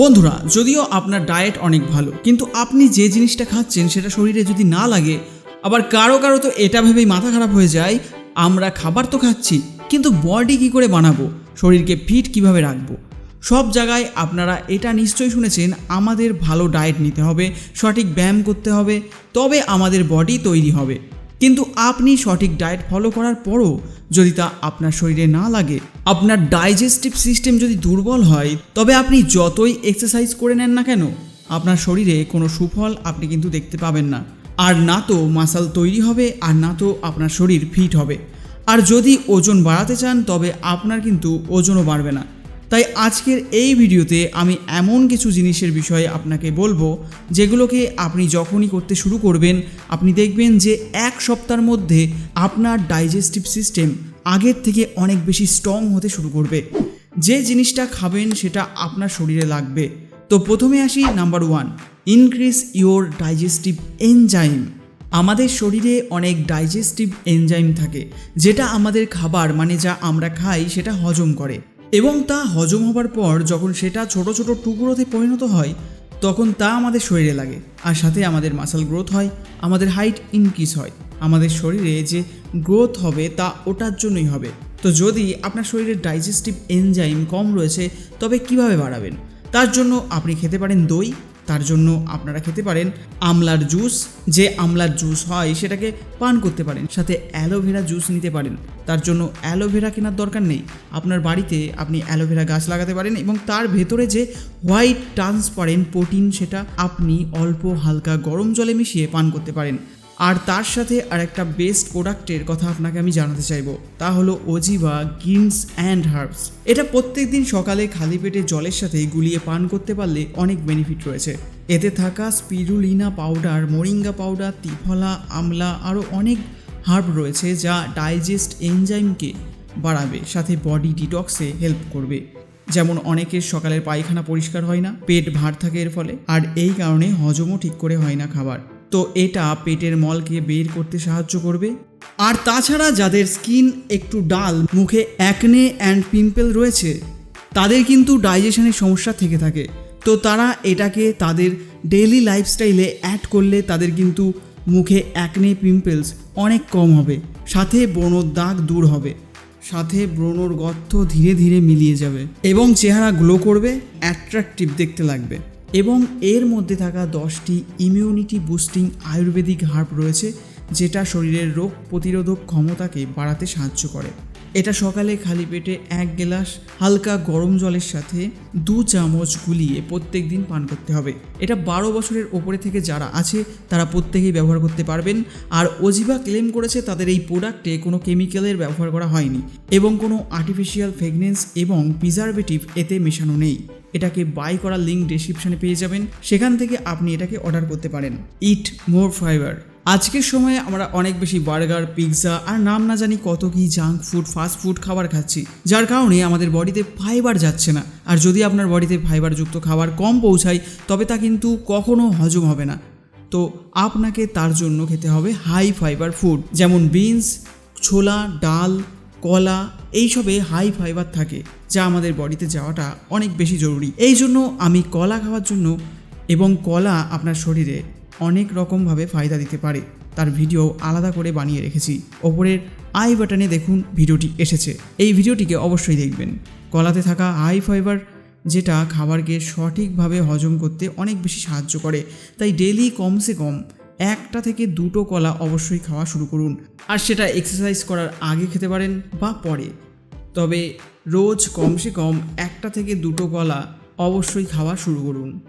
বন্ধুরা, যদিও আপনার ডায়েট অনেক ভালো, কিন্তু আপনি যে জিনিসটা খাচ্ছেন সেটা শরীরে যদি না লাগে, আবার কারও কারও তো এটা ভেবেই মাথা খারাপ হয়ে যায়, আমরা খাবার তো খাচ্ছি, কিন্তু বডি কি করে বানাবো, শরীরকে ফিট কীভাবে রাখব? সব জায়গায় আপনারা এটা নিশ্চয়ই শুনেছেন, আমাদের ভালো ডায়েট নিতে হবে, সঠিক ব্যায়াম করতে হবে, তবে আমাদের বডি তৈরি হবে। কিন্তু আপনি সঠিক ডায়েট ফলো করার পরও যদি তা আপনার শরীরে না লাগে, আপনার ডাইজেস্টিভ সিস্টেম যদি দুর্বল হয়, তবে আপনি যতই এক্সারসাইজ করে নেন না কেন, আপনার শরীরে কোনো সুফল আপনি কিন্তু দেখতে পাবেন না। আর না তো মাসাল তৈরি হবে, আর না তো আপনার শরীর ফিট হবে। আর যদি ওজন বাড়াতে চান, তবে আপনার কিন্তু ওজনও বাড়বে না। তাই আজকের এই ভিডিওতে আমি এমন কিছু জিনিসের বিষয়ে আপনাকে বলব, যেগুলোকে আপনি যখনই করতে শুরু করবেন, আপনি দেখবেন যে এক সপ্তাহের মধ্যে আপনার ডাইজেস্টিভ সিস্টেম আগের থেকে অনেক বেশি স্ট্রং হতে শুরু করবে। যে জিনিসটা খাবেন সেটা আপনার শরীরে লাগবে। তো প্রথমে আসি number one increase your digestive enzyme আমাদের শরীরে অনেক ডাইজেস্টিভ এনজাইম থাকে, যেটা আমাদের খাবার মানে যা আমরা খাই, সেটা হজম করে। এবং তা হজম হবার পর যখন সেটা ছোট ছোট টুকরোতে পরিণত হয়, তখন তা আমাদের শরীরে লাগে আর সাথে আমাদের মাসাল গ্রোথ হয়, আমাদের হাইট ইনক্রিজ হয়। আমাদের শরীরে যে গ্রোথ হবে তা ওটার জন্যই হবে। তো যদি আপনার শরীরের ডাইজেস্টিভ এনজাইম কম রয়েছে, তবে কীভাবে বাড়াবেন? তার জন্য আপনি খেতে পারেন দই তার জন্য আপনারা খেতে পারেন আমলার জুস। যে আমলার জুস হয় সেটাকে পান করতে পারেন, সাথে অ্যালোভেরা জুস নিতে পারেন। তার জন্য অ্যালোভেরা কেনার দরকার নেই। আপনার বাড়িতে আপনি অ্যালোভেরা গাছ লাগাতে পারেন এবং তার ভেতরে যে হোয়াইট ট্রান্সপারেন্ট প্রোটিন সেটা আপনি অল্প হালকা গরম জলে মিশিয়ে পান করতে পারেন। আর তার সাথে আর একটা বেস্ট প্রোডাক্টের কথা আপনাকে আমি জানাতে চাইব। তা হলো ওজিবা গ্রিনস অ্যান্ড হার্বস এটা প্রত্যেক দিন সকালে খালি পেটে জলের সাথে গুলিয়ে পান করতে পারলে অনেক বেনিফিট রয়েছে। এতে থাকা spirulina powder moringa powder triphala amla আরও অনেক হার্ব রয়েছে যা ডাইজেস্ট এনজাইমকে বাড়াবে, সাথে বডি ডিটক্সে হেল্প করবে। যেমন অনেকের সকালের পায়খানা পরিষ্কার হয় না, পেট ভার থাকে এর ফলে, আর এই কারণে হজমও ঠিক করে হয় না খাবার। তো এটা পেটের মলকে বের করতে সাহায্য করবে। আর তাছাড়া যাদের স্কিন একটু ডাল, মুখে অ্যাকনে অ্যান্ড পিম্পল রয়েছে, তাদের কিন্তু ডাইজেশনের সমস্যা থেকে থাকে। তো তারা এটাকে তাদের ডেইলি লাইফস্টাইলে অ্যাড করলে তাদের কিন্তু মুখে অ্যাকনে পিম্পলস অনেক কম হবে। সাথে ব্রণর দাগ দূর হবে। সাথে ব্রণর গর্ত ধীরে ধীরে মিলিয়ে যাবে এবং চেহারা গ্লো করবে অ্যাট্রাকটিভ দেখতে লাগবে। এবং এর মধ্যে থাকা দশটি ইমিউনিটি বুস্টিং আয়ুর্বেদিক হার্ব রয়েছে, যেটা শরীরের রোগ প্রতিরোধক ক্ষমতাকে বাড়াতে সাহায্য করে। এটা সকালে খালি পেটে এক গ্লাস হালকা গরম জলের সাথে দু চামচ গুলিয়ে প্রত্যেক দিন পান করতে হবে। এটা বারো বছরের ওপরে থেকে যারা আছে, তারা প্রত্যেকেই ব্যবহার করতে পারবেন। আর অজিবা ক্লেম করেছে, তাদের এই প্রোডাক্টে কোনো কেমিক্যালের ব্যবহার করা হয়নি। এবং কোনো আর্টিফিশিয়াল ফ্রেগনেন্স এবং প্রিজারভেটিভ এতে মেশানো নেই। এটাকে বাই করার লিঙ্ক ডিসক্রিপশনে পেয়ে যাবেন। সেখান থেকে আপনি এটাকে অর্ডার করতে পারেন। ইট মোর ফাইবার আজকের সময়ে আমরা অনেক বেশি বার্গার পিৎজা আর নাম না জানি কত কি জাঙ্ক ফুড ফাস্ট ফুড খাবার খাচ্ছি। যার কারণে আমাদের বডিতে ফাইবার যাচ্ছে না। আর যদি আপনার বডিতে ফাইবারযুক্ত খাবার কম পৌঁছায়, তবে তা কিন্তু কখনো হজম হবে না। তো আপনাকে তার জন্য খেতে হবে হাই ফাইবার ফুড যেমন বিনস ছোলা, ডাল কলা, এইসবে হাই ফাইবার থাকে, যা আমাদের বডিতে যাওয়াটা অনেক বেশি জরুরি। এই জন্য আমি কলা খাওয়ার জন্য এবং কলা আপনার শরীরে অনেক রকমভাবে ফায়দা দিতে পারে। তার ভিডিও আলাদা করে বানিয়ে রেখেছি। ওপরের আই বাটনে দেখুন ভিডিওটি এসেছে। এই ভিডিওটিকে অবশ্যই দেখবেন। কলাতে থাকা হাই ফাইবার যেটা খাবারকে সঠিকভাবে হজম করতে অনেক বেশি সাহায্য করে। তাই ডেলি কমসে কম একটা থেকে দুটো কলা অবশ্যই খাওয়া শুরু করুন। আর সেটা এক্সারসাইজ করার আগে খেতে পারেন বা পরে। তবে রোজ কমসে কম একটা থেকে দুটো কলা অবশ্যই খাওয়া শুরু করুন।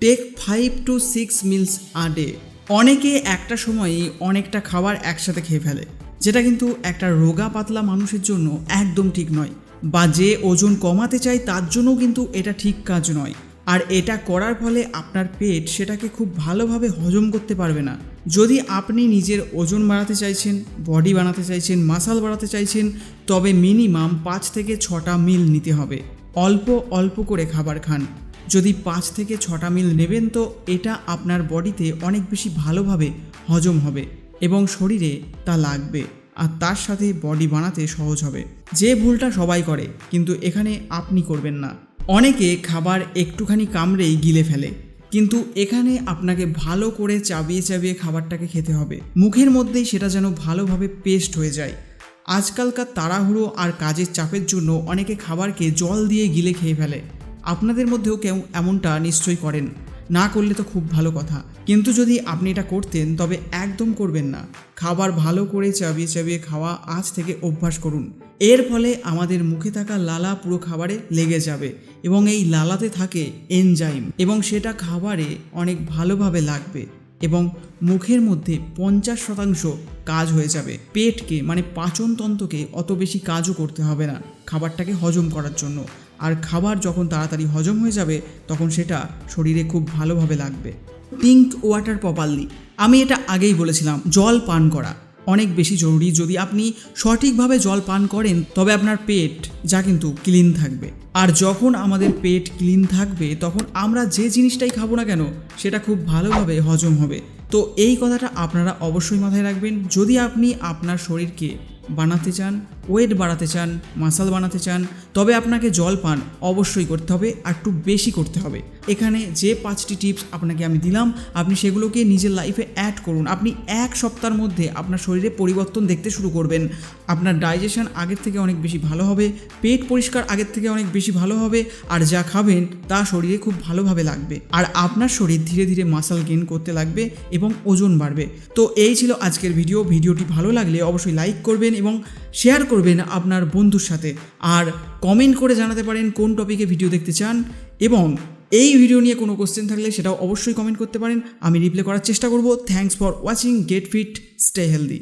Take five to six meals a day অনেকে একটা সময়ে অনেকটা খাবার একসাথে খেয়ে ফেলে, যেটা কিন্তু একটা রোগা পাতলা মানুষের জন্য একদম ঠিক নয়। বা যে ওজন কমাতে চায় তার জন্যও কিন্তু এটা ঠিক কাজ নয়। আর এটা করার ফলে আপনার পেট সেটাকে খুব ভালোভাবে হজম করতে পারবে না। যদি আপনি নিজের ওজন বাড়াতে চাইছেন, বডি বানাতে চাইছেন, মাসাল বাড়াতে চাইছেন, তবে মিনিমাম পাঁচ থেকে ছটা মিল নিতে হবে। অল্প অল্প করে খাবার খান। যদি পাঁচ থেকে ছটা মিল নেবেন তো এটা আপনার বডিতে অনেক বেশি ভালোভাবে হজম হবে এবং শরীরে তা লাগবে আর তার সাথে বডি বানাতে সহজ হবে। যে ভুলটা সবাই করে, কিন্তু এখানে আপনি করবেন না। অনেকে খাবার একটুখানি কামড়েই গিলে ফেলে। কিন্তু এখানে আপনাকে ভালো করে চাবিয়ে চাবিয়ে খাবারটাকে খেতে হবে। মুখের মধ্যেই সেটা যেন ভালোভাবে পেস্ট হয়ে যায়। আজকালকার তাড়াহুড়ো আর কাজের চাপের জন্য অনেকে খাবারকে জল দিয়ে গিলে খেয়ে ফেলে। আপনাদের মধ্যেও কেউ এমনটা নিশ্চয়ই করেন। না করলে তো খুব ভালো কথা। কিন্তু যদি আপনি এটা করতেন, তবে একদম করবেন না। খাবার ভালো করে চাবিয়ে চাবিয়ে খাওয়া আজ থেকে অভ্যাস করুন। এর ফলে আমাদের মুখে থাকা লালা পুরো খাবারে লেগে যাবে এবং এই লালাতে থাকে এনজাইম এবং সেটা খাবারে অনেক ভালোভাবে লাগবে এবং মুখের মধ্যে পঞ্চাশ শতাংশ কাজ হয়ে যাবে। পেটকে মানে পাচনতন্ত্রকে অত বেশি কাজও করতে হবে না খাবারটাকে হজম করার জন্য। আর খাবার যখন তাড়াতাড়ি হজম হয়ে যাবে, তখন সেটা শরীরে খুব ভালোভাবে লাগবে। পিঙ্ক ওয়াটার প্রপারলি আমি এটা আগেই বলেছিলাম, জল পান করা। অনেক বেশি জরুরি। যদি আপনি সঠিকভাবে জল পান করেন, তবে আপনার পেট যা কিন্তু ক্লিন থাকবে। আর যখন আমাদের পেট ক্লিন থাকবে, তখন আমরা যে জিনিসটাই খাব না কেন, সেটা খুব ভালোভাবে হজম হবে। তো এই কথাটা আপনারা অবশ্যই মাথায় রাখবেন। যদি আপনি আপনার শরীরকে বানাতে চান ওয়েট বাড়াতে চান, মাসাল বানাতে চান, তবে আপনাকে জল পান, অবশ্যই করতে হবে, আর একটু বেশি করতে হবে। এখানে যে পাঁচটি টিপস আপনাকে আমি দিলাম, আপনি সেগুলোকে নিজের লাইফে অ্যাড করুন। আপনি এক সপ্তাহের মধ্যে আপনার শরীরে পরিবর্তন দেখতে শুরু করবেন। আপনার ডাইজেশন আগের থেকে অনেক বেশি ভালো হবে, পেট পরিষ্কার আগের থেকে অনেক বেশি ভালো হবে, আর যা খাবেন তা শরীরে খুব ভালোভাবে লাগবে। আর আপনার শরীর ধীরে ধীরে মাসাল গেন করতে লাগবে এবং ওজন বাড়বে। তো এই ছিল আজকের ভিডিও ভিডিওটি ভালো লাগলে অবশ্যই লাইক করবেন এবং শেয়ার করবেন আপনার বন্ধুর সাথে। আর কমেন্ট করে জানাতে পারেন কোন টপিকে ভিডিও দেখতে চান এবং এই ভিডিও নিয়ে কোনো কোশ্চেন থাকলে সেটাও অবশ্যই কমেন্ট করতে পারেন। আমি রিপ্লাই করার চেষ্টা করব। Thanks for watching get fit stay healthy